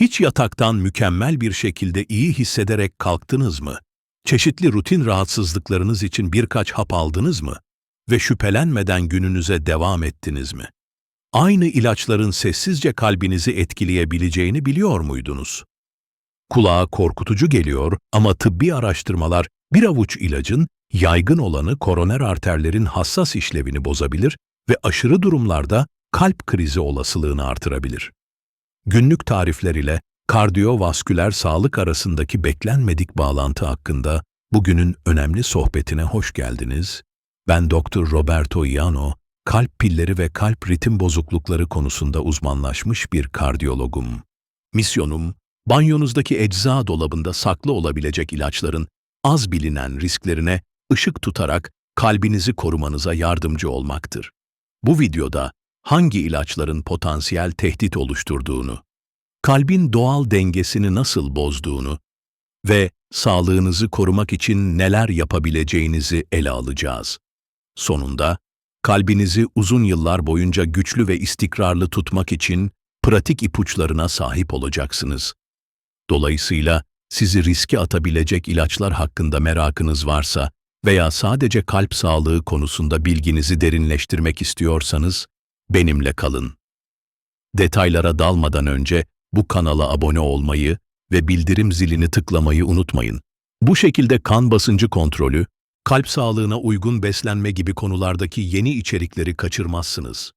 Hiç yataktan mükemmel bir şekilde iyi hissederek kalktınız mı? Çeşitli rutin rahatsızlıklarınız için birkaç hap aldınız mı? Ve şüphelenmeden gününüze devam ettiniz mi? Aynı ilaçların sessizce kalbinizi etkileyebileceğini biliyor muydunuz? Kulağa korkutucu geliyor ama tıbbi araştırmalar bir avuç ilacın yaygın olanı koroner arterlerin hassas işlevini bozabilir ve aşırı durumlarda kalp krizi olasılığını artırabilir. Günlük tarifler ile kardiyovasküler sağlık arasındaki beklenmedik bağlantı hakkında bugünün önemli sohbetine hoş geldiniz. Ben Dr. Roberto Iano, kalp pilleri ve kalp ritim bozuklukları konusunda uzmanlaşmış bir kardiyologum. Misyonum, banyonuzdaki ecza dolabında saklı olabilecek ilaçların az bilinen risklerine ışık tutarak kalbinizi korumanıza yardımcı olmaktır. Bu videoda hangi ilaçların potansiyel tehdit oluşturduğunu, kalbin doğal dengesini nasıl bozduğunu ve sağlığınızı korumak için neler yapabileceğinizi ele alacağız. Sonunda, kalbinizi uzun yıllar boyunca güçlü ve istikrarlı tutmak için pratik ipuçlarına sahip olacaksınız. Dolayısıyla sizi riske atabilecek ilaçlar hakkında merakınız varsa veya sadece kalp sağlığı konusunda bilginizi derinleştirmek istiyorsanız, benimle kalın. Detaylara dalmadan önce bu kanala abone olmayı ve bildirim zilini tıklamayı unutmayın. Bu şekilde kan basıncı kontrolü, kalp sağlığına uygun beslenme gibi konulardaki yeni içerikleri kaçırmazsınız.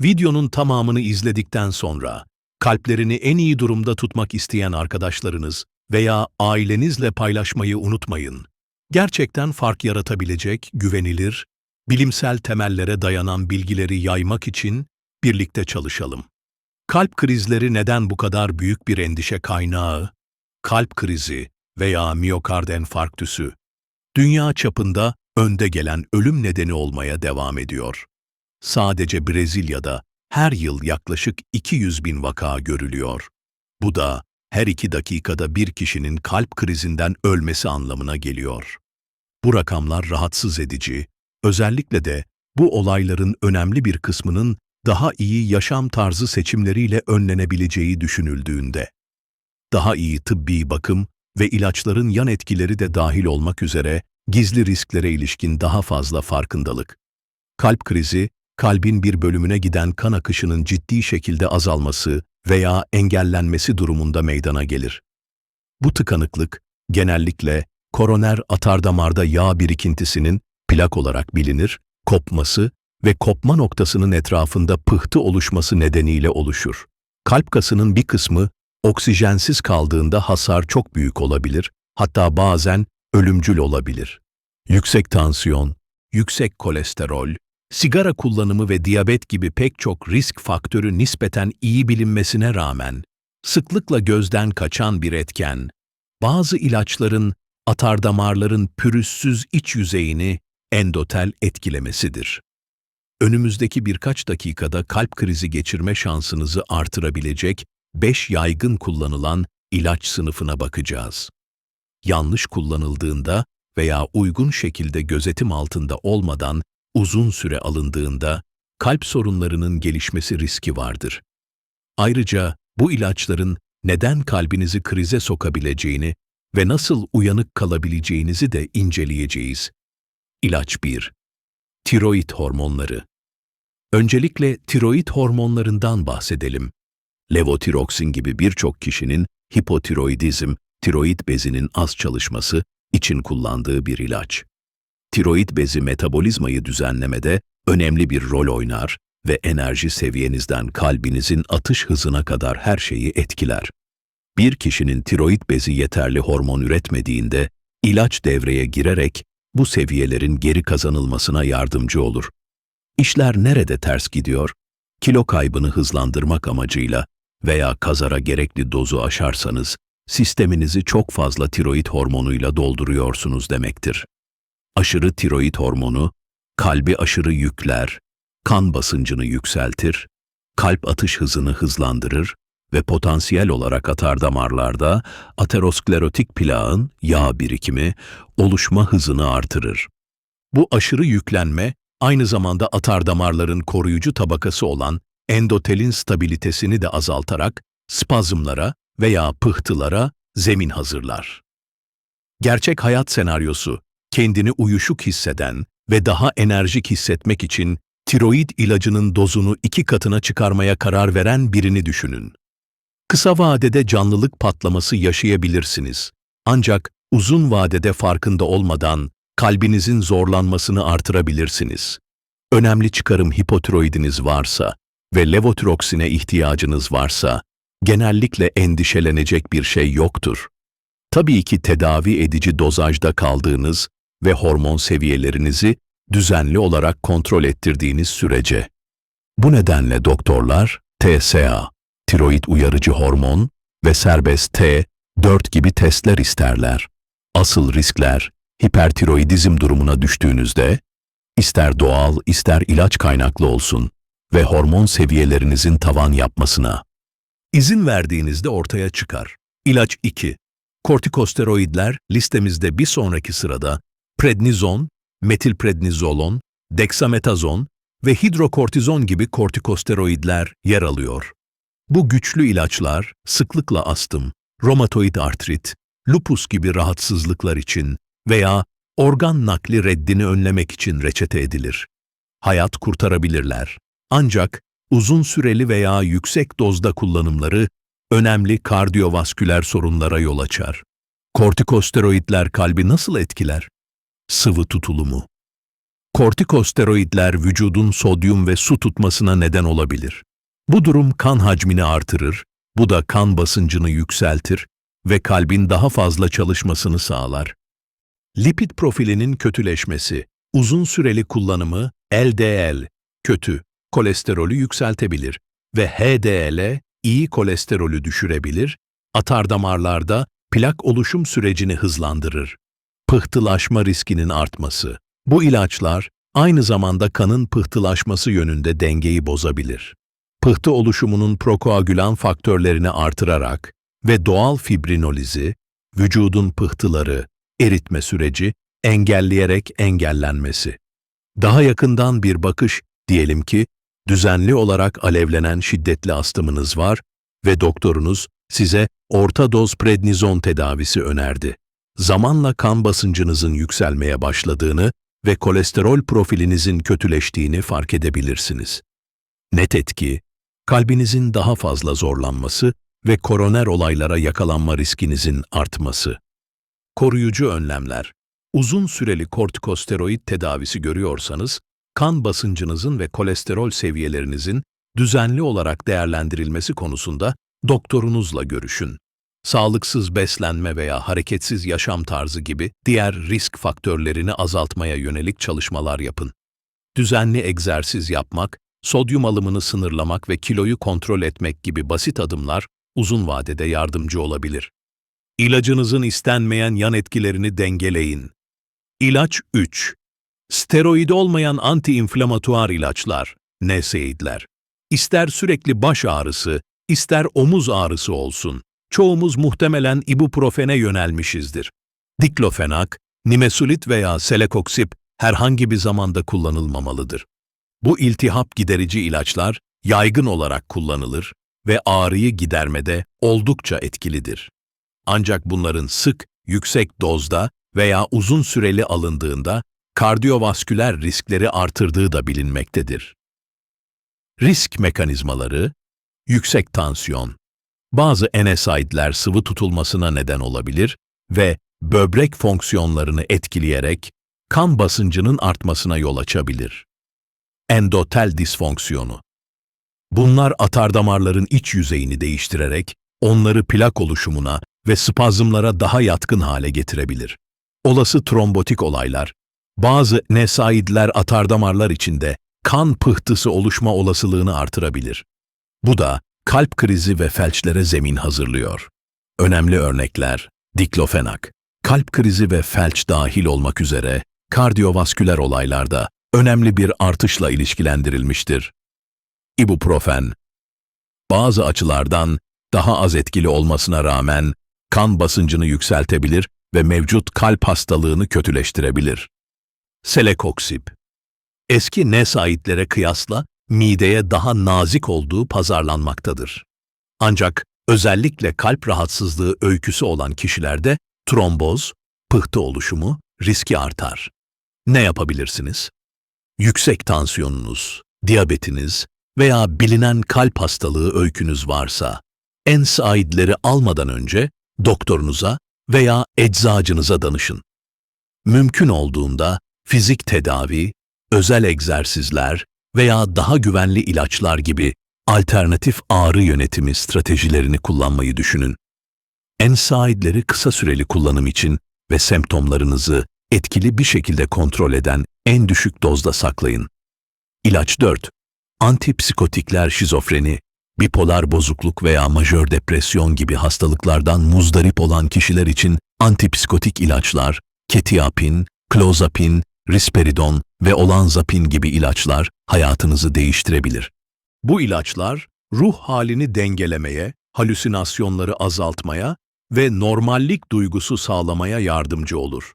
Videonun tamamını izledikten sonra, kalplerini en iyi durumda tutmak isteyen arkadaşlarınız veya ailenizle paylaşmayı unutmayın. Gerçekten fark yaratabilecek, güvenilir, bilimsel temellere dayanan bilgileri yaymak için birlikte çalışalım. Kalp krizleri neden bu kadar büyük bir endişe kaynağı? Kalp krizi veya miyokard enfarktüsü, dünya çapında önde gelen ölüm nedeni olmaya devam ediyor. Sadece Brezilya'da her yıl yaklaşık 200 bin vaka görülüyor. Bu da her iki dakikada bir kişinin kalp krizinden ölmesi anlamına geliyor. Bu rakamlar rahatsız edici, özellikle de bu olayların önemli bir kısmının daha iyi yaşam tarzı seçimleriyle önlenebileceği düşünüldüğünde. Daha iyi tıbbi bakım ve ilaçların yan etkileri de dahil olmak üzere gizli risklere ilişkin daha fazla farkındalık. Kalp krizi, kalbin bir bölümüne giden kan akışının ciddi şekilde azalması veya engellenmesi durumunda meydana gelir. Bu tıkanıklık genellikle koroner atardamarda yağ birikintisinin plak olarak bilinir, kopması ve kopma noktasının etrafında pıhtı oluşması nedeniyle oluşur. Kalp kasının bir kısmı oksijensiz kaldığında hasar çok büyük olabilir, hatta bazen ölümcül olabilir. Yüksek tansiyon, yüksek kolesterol, sigara kullanımı ve diyabet gibi pek çok risk faktörü nispeten iyi bilinmesine rağmen sıklıkla gözden kaçan bir etken, bazı ilaçların atardamarların pürüzsüz iç yüzeyini endotel etkilemesidir. Önümüzdeki birkaç dakikada kalp krizi geçirme şansınızı artırabilecek 5 yaygın kullanılan ilaç sınıfına bakacağız. Yanlış kullanıldığında veya uygun şekilde gözetim altında olmadan uzun süre alındığında kalp sorunlarının gelişmesi riski vardır. Ayrıca bu ilaçların neden kalbinizi krize sokabileceğini ve nasıl uyanık kalabileceğinizi de inceleyeceğiz. İlaç 1. Tiroid hormonları. Öncelikle tiroid hormonlarından bahsedelim. Levotiroksin gibi birçok kişinin hipotiroidizm, tiroid bezinin az çalışması için kullandığı bir ilaç. Tiroid bezi metabolizmayı düzenlemede önemli bir rol oynar ve enerji seviyenizden kalbinizin atış hızına kadar her şeyi etkiler. Bir kişinin tiroid bezi yeterli hormon üretmediğinde ilaç devreye girerek bu seviyelerin geri kazanılmasına yardımcı olur. İşler nerede ters gidiyor? Kilo kaybını hızlandırmak amacıyla veya kazara gerekli dozu aşarsanız sisteminizi çok fazla tiroid hormonuyla dolduruyorsunuz demektir. Aşırı tiroid hormonu kalbi aşırı yükler, kan basıncını yükseltir, kalp atış hızını hızlandırır ve potansiyel olarak atar damarlarda aterosklerotik plağın yağ birikimi oluşma hızını artırır. Bu aşırı yüklenme aynı zamanda atar damarların koruyucu tabakası olan endotelin stabilitesini de azaltarak spazmlara veya pıhtılara zemin hazırlar. Gerçek hayat senaryosu, kendini uyuşuk hisseden ve daha enerjik hissetmek için tiroid ilacının dozunu iki katına çıkarmaya karar veren birini düşünün. Kısa vadede canlılık patlaması yaşayabilirsiniz. Ancak uzun vadede farkında olmadan kalbinizin zorlanmasını artırabilirsiniz. Önemli çıkarım hipotiroidiniz varsa ve levotiroksine ihtiyacınız varsa genellikle endişelenecek bir şey yoktur. Tabii ki tedavi edici dozajda kaldığınız ve hormon seviyelerinizi düzenli olarak kontrol ettirdiğiniz sürece. Bu nedenle doktorlar TSA, tiroid uyarıcı hormon ve serbest T4 gibi testler isterler. Asıl riskler hipertiroidizm durumuna düştüğünüzde, ister doğal ister ilaç kaynaklı olsun ve hormon seviyelerinizin tavan yapmasına. İzin verdiğinizde ortaya çıkar. İlaç 2. Kortikosteroidler listemizde bir sonraki sırada prednizon, metilprednizolon, deksametazon ve hidrokortizon gibi kortikosteroidler yer alıyor. Bu güçlü ilaçlar sıklıkla astım, romatoid artrit, lupus gibi rahatsızlıklar için veya organ nakli reddini önlemek için reçete edilir. Hayat kurtarabilirler. Ancak uzun süreli veya yüksek dozda kullanımları önemli kardiyovasküler sorunlara yol açar. Kortikosteroidler kalbi nasıl etkiler? Sıvı tutulumu. Kortikosteroidler vücudun sodyum ve su tutmasına neden olabilir. Bu durum kan hacmini artırır, bu da kan basıncını yükseltir ve kalbin daha fazla çalışmasını sağlar. Lipid profilinin kötüleşmesi, uzun süreli kullanımı LDL, kötü, kolesterolü yükseltebilir ve HDL, iyi kolesterolü düşürebilir, atardamarlarda plak oluşum sürecini hızlandırır. Pıhtılaşma riskinin artması. Bu ilaçlar aynı zamanda kanın pıhtılaşması yönünde dengeyi bozabilir. Pıhtı oluşumunun prokoagülan faktörlerini artırarak ve doğal fibrinolizi, vücudun pıhtıları, eritme süreci engelleyerek engellenmesi. Daha yakından bir bakış, diyelim ki, düzenli olarak alevlenen şiddetli astımınız var ve doktorunuz size orta doz prednizon tedavisi önerdi. Zamanla kan basıncınızın yükselmeye başladığını ve kolesterol profilinizin kötüleştiğini fark edebilirsiniz. Net etki, kalbinizin daha fazla zorlanması ve koroner olaylara yakalanma riskinizin artması. Koruyucu önlemler. Uzun süreli kortikosteroid tedavisi görüyorsanız, kan basıncınızın ve kolesterol seviyelerinizin düzenli olarak değerlendirilmesi konusunda doktorunuzla görüşün. Sağlıksız beslenme veya hareketsiz yaşam tarzı gibi diğer risk faktörlerini azaltmaya yönelik çalışmalar yapın. Düzenli egzersiz yapmak, sodyum alımını sınırlamak ve kiloyu kontrol etmek gibi basit adımlar uzun vadede yardımcı olabilir. İlacınızın istenmeyen yan etkilerini dengeleyin. İlaç 3. Steroid olmayan antiinflamatuar ilaçlar, NSAID'ler. İster sürekli baş ağrısı, ister omuz ağrısı olsun, çoğumuz muhtemelen ibuprofene yönelmişizdir. Diklofenak, nimesulit veya selekoksip herhangi bir zamanda kullanılmamalıdır. Bu iltihap giderici ilaçlar yaygın olarak kullanılır ve ağrıyı gidermede oldukça etkilidir. Ancak bunların sık, yüksek dozda veya uzun süreli alındığında kardiyovasküler riskleri artırdığı da bilinmektedir. Risk mekanizmaları, yüksek tansiyon, bazı NSAID'ler sıvı tutulmasına neden olabilir ve böbrek fonksiyonlarını etkileyerek kan basıncının artmasına yol açabilir. Endotel disfonksiyonu. Bunlar atardamarların iç yüzeyini değiştirerek onları plak oluşumuna ve spazmlara daha yatkın hale getirebilir. Olası trombotik olaylar, bazı NSAID'ler atardamarlar içinde kan pıhtısı oluşma olasılığını artırabilir. Bu da kalp krizi ve felçlere zemin hazırlıyor. Önemli örnekler, diklofenak, kalp krizi ve felç dahil olmak üzere kardiyovasküler olaylarda önemli bir artışla ilişkilendirilmiştir. İbuprofen, bazı açılardan daha az etkili olmasına rağmen kan basıncını yükseltebilir ve mevcut kalp hastalığını kötüleştirebilir. Selekoksip, eski NSAID'lere kıyasla mideye daha nazik olduğu pazarlanmaktadır. Ancak Özellikle kalp rahatsızlığı öyküsü olan kişilerde tromboz, pıhtı oluşumu riski artar. Ne yapabilirsiniz? Yüksek tansiyonunuz, diyabetiniz veya bilinen kalp hastalığı öykünüz varsa, NSAID'leri almadan önce doktorunuza veya eczacınıza danışın. Mümkün olduğunda fizik tedavi, özel egzersizler veya daha güvenli ilaçlar gibi alternatif ağrı yönetimi stratejilerini kullanmayı düşünün. NSAID'leri kısa süreli kullanım için ve semptomlarınızı etkili bir şekilde kontrol eden en düşük dozda saklayın. İlaç 4. Antipsikotikler şizofreni, bipolar bozukluk veya majör depresyon gibi hastalıklardan muzdarip olan kişiler için antipsikotik ilaçlar, ketiapin, klozapin, risperidon ve olanzapin gibi ilaçlar hayatınızı değiştirebilir. Bu ilaçlar ruh halini dengelemeye, halüsinasyonları azaltmaya ve normallik duygusu sağlamaya yardımcı olur.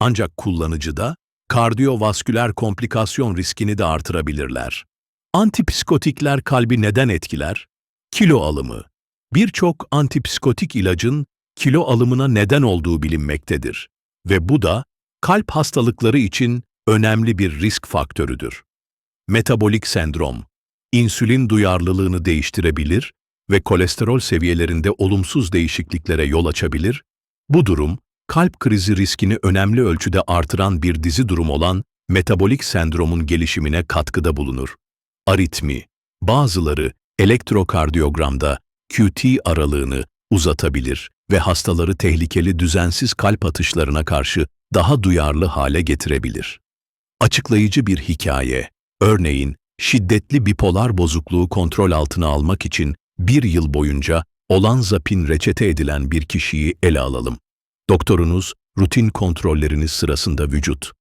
Ancak kullanıcıda kardiyovasküler komplikasyon riskini de artırabilirler. Antipsikotikler kalbi neden etkiler? Kilo alımı. Birçok antipsikotik ilacın kilo alımına neden olduğu bilinmektedir ve bu da kalp hastalıkları için önemli bir risk faktörüdür. Metabolik sendrom, insülin duyarlılığını değiştirebilir ve kolesterol seviyelerinde olumsuz değişikliklere yol açabilir. Bu durum, kalp krizi riskini önemli ölçüde artıran bir dizi durum olan metabolik sendromun gelişimine katkıda bulunur. Aritmi, bazıları elektrokardiyogramda QT aralığını uzatabilir ve hastaları tehlikeli düzensiz kalp atışlarına karşı daha duyarlı hale getirebilir. Açıklayıcı bir hikaye, örneğin şiddetli bipolar bozukluğu kontrol altına almak için bir yıl boyunca olanzapin reçete edilen bir kişiyi ele alalım. Doktorunuz, rutin kontrolleriniz sırasında vücut,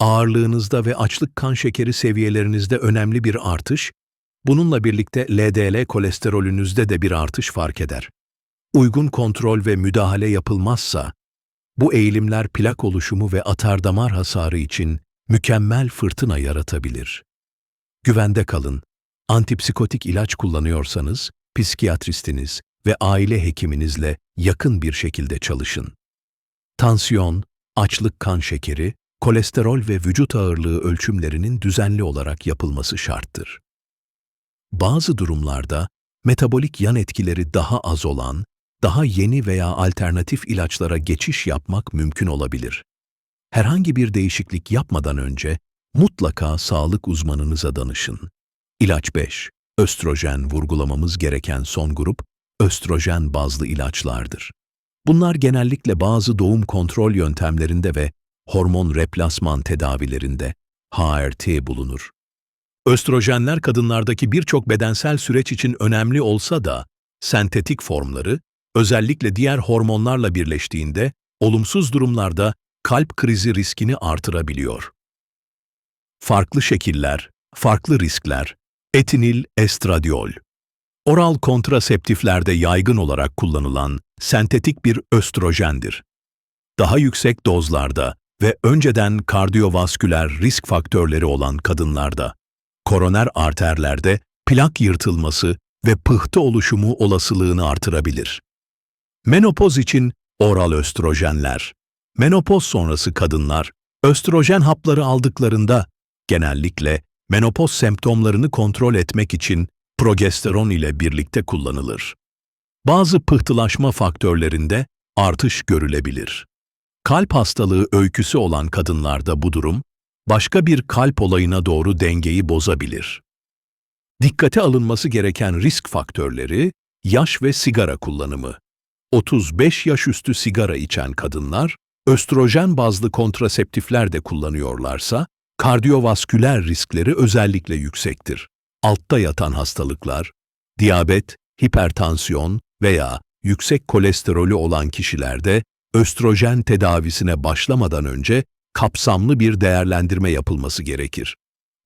ağırlığınızda ve açlık kan şekeri seviyelerinizde önemli bir artış, bununla birlikte LDL kolesterolünüzde de bir artış fark eder. Uygun kontrol ve müdahale yapılmazsa, bu eğilimler plak oluşumu ve atardamar hasarı için mükemmel fırtına yaratabilir. Güvende kalın. Antipsikotik ilaç kullanıyorsanız, psikiyatristiniz ve aile hekiminizle yakın bir şekilde çalışın. Tansiyon, açlık kan şekeri, kolesterol ve vücut ağırlığı ölçümlerinin düzenli olarak yapılması şarttır. Bazı durumlarda metabolik yan etkileri daha az olan, daha yeni veya alternatif ilaçlara geçiş yapmak mümkün olabilir. Herhangi bir değişiklik yapmadan önce mutlaka sağlık uzmanınıza danışın. İlaç 5. Östrojen vurgulamamız gereken son grup, östrojen bazlı ilaçlardır. Bunlar genellikle bazı doğum kontrol yöntemlerinde ve hormon replasman tedavilerinde HRT bulunur. Östrojenler kadınlardaki birçok bedensel süreç için önemli olsa da, sentetik formları, özellikle diğer hormonlarla birleştiğinde, olumsuz durumlarda kalp krizi riskini artırabiliyor. Farklı şekiller, farklı riskler, etinil estradiol. Oral kontraseptiflerde yaygın olarak kullanılan sentetik bir östrojendir. Daha yüksek dozlarda ve önceden kardiyovasküler risk faktörleri olan kadınlarda, koroner arterlerde plak yırtılması ve pıhtı oluşumu olasılığını artırabilir. Menopoz için oral östrojenler. Menopoz sonrası kadınlar östrojen hapları aldıklarında genellikle menopoz semptomlarını kontrol etmek için progesteron ile birlikte kullanılır. Bazı pıhtılaşma faktörlerinde artış görülebilir. Kalp hastalığı öyküsü olan kadınlarda bu durum, başka bir kalp olayına doğru dengeyi bozabilir. Dikkate alınması gereken risk faktörleri, yaş ve sigara kullanımı. 35 yaş üstü sigara içen kadınlar, östrojen bazlı kontraseptifler de kullanıyorlarsa, kardiyovasküler riskleri özellikle yüksektir. Altta yatan hastalıklar, diyabet, hipertansiyon veya yüksek kolesterolü olan kişilerde östrojen tedavisine başlamadan önce kapsamlı bir değerlendirme yapılması gerekir.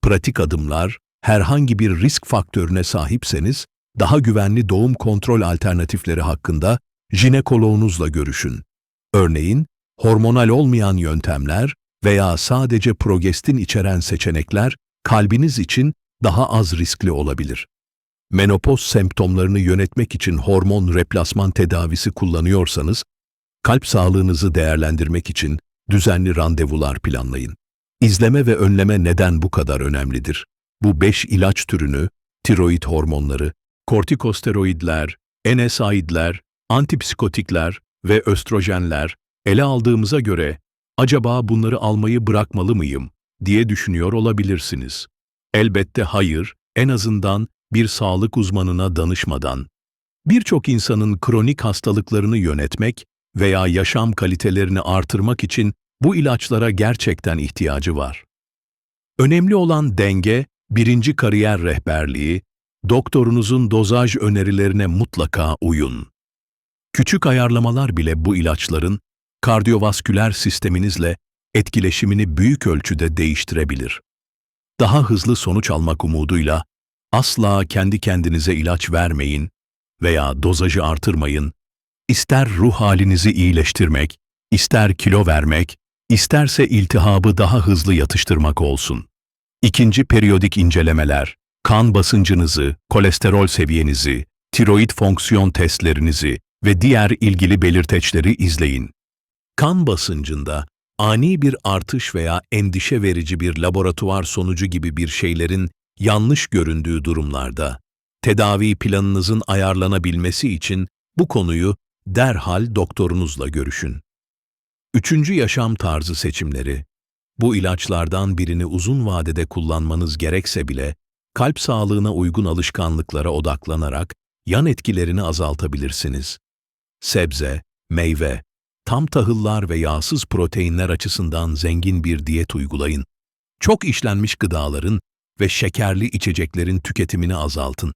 Pratik adımlar, herhangi bir risk faktörüne sahipseniz, daha güvenli doğum kontrol alternatifleri hakkında jinekoloğunuzla görüşün. Örneğin, hormonal olmayan yöntemler veya sadece progestin içeren seçenekler kalbiniz için daha az riskli olabilir. Menopoz semptomlarını yönetmek için hormon replasman tedavisi kullanıyorsanız, kalp sağlığınızı değerlendirmek için düzenli randevular planlayın. İzleme ve önleme neden bu kadar önemlidir? Bu 5 ilaç türünü, tiroid hormonları, kortikosteroidler, NSAID'ler, antipsikotikler ve östrojenler ele aldığımıza göre acaba bunları almayı bırakmalı mıyım diye düşünüyor olabilirsiniz. Elbette hayır, en azından bir sağlık uzmanına danışmadan. Birçok insanın kronik hastalıklarını yönetmek veya yaşam kalitelerini artırmak için bu ilaçlara gerçekten ihtiyacı var. Önemli olan denge, birinci kariyer rehberliği, doktorunuzun dozaj önerilerine mutlaka uyun. Küçük ayarlamalar bile bu ilaçların kardiyovasküler sisteminizle etkileşimini büyük ölçüde değiştirebilir. Daha hızlı sonuç almak umuduyla asla kendi kendinize ilaç vermeyin veya dozajı artırmayın. İster ruh halinizi iyileştirmek, ister kilo vermek, isterse iltihabı daha hızlı yatıştırmak olsun. İkinci periyodik incelemeler, kan basıncınızı, kolesterol seviyenizi, tiroid fonksiyon testlerinizi ve diğer ilgili belirteçleri izleyin. Kan basıncında ani bir artış veya endişe verici bir laboratuvar sonucu gibi bir şeylerin yanlış göründüğü durumlarda, tedavi planınızın ayarlanabilmesi için bu konuyu derhal doktorunuzla görüşün. Üçüncü yaşam tarzı seçimleri. Bu ilaçlardan birini uzun vadede kullanmanız gerekse bile, kalp sağlığına uygun alışkanlıklara odaklanarak yan etkilerini azaltabilirsiniz. Sebze, meyve, tam tahıllar ve yağsız proteinler açısından zengin bir diyet uygulayın. Çok işlenmiş gıdaların ve şekerli içeceklerin tüketimini azaltın.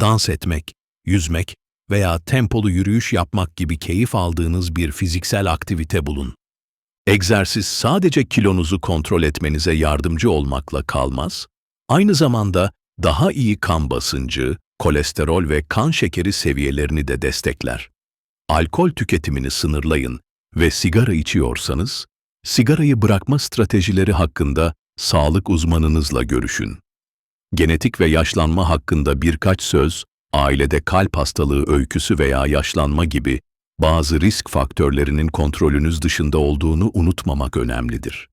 Dans etmek, yüzmek veya tempolu yürüyüş yapmak gibi keyif aldığınız bir fiziksel aktivite bulun. Egzersiz sadece kilonuzu kontrol etmenize yardımcı olmakla kalmaz, aynı zamanda daha iyi kan basıncı, kolesterol ve kan şekeri seviyelerini de destekler. Alkol tüketimini sınırlayın ve sigara içiyorsanız, sigarayı bırakma stratejileri hakkında sağlık uzmanınızla görüşün. Genetik ve yaşlanma hakkında birkaç söz, ailede kalp hastalığı öyküsü veya yaşlanma gibi bazı risk faktörlerinin kontrolünüz dışında olduğunu unutmamak önemlidir.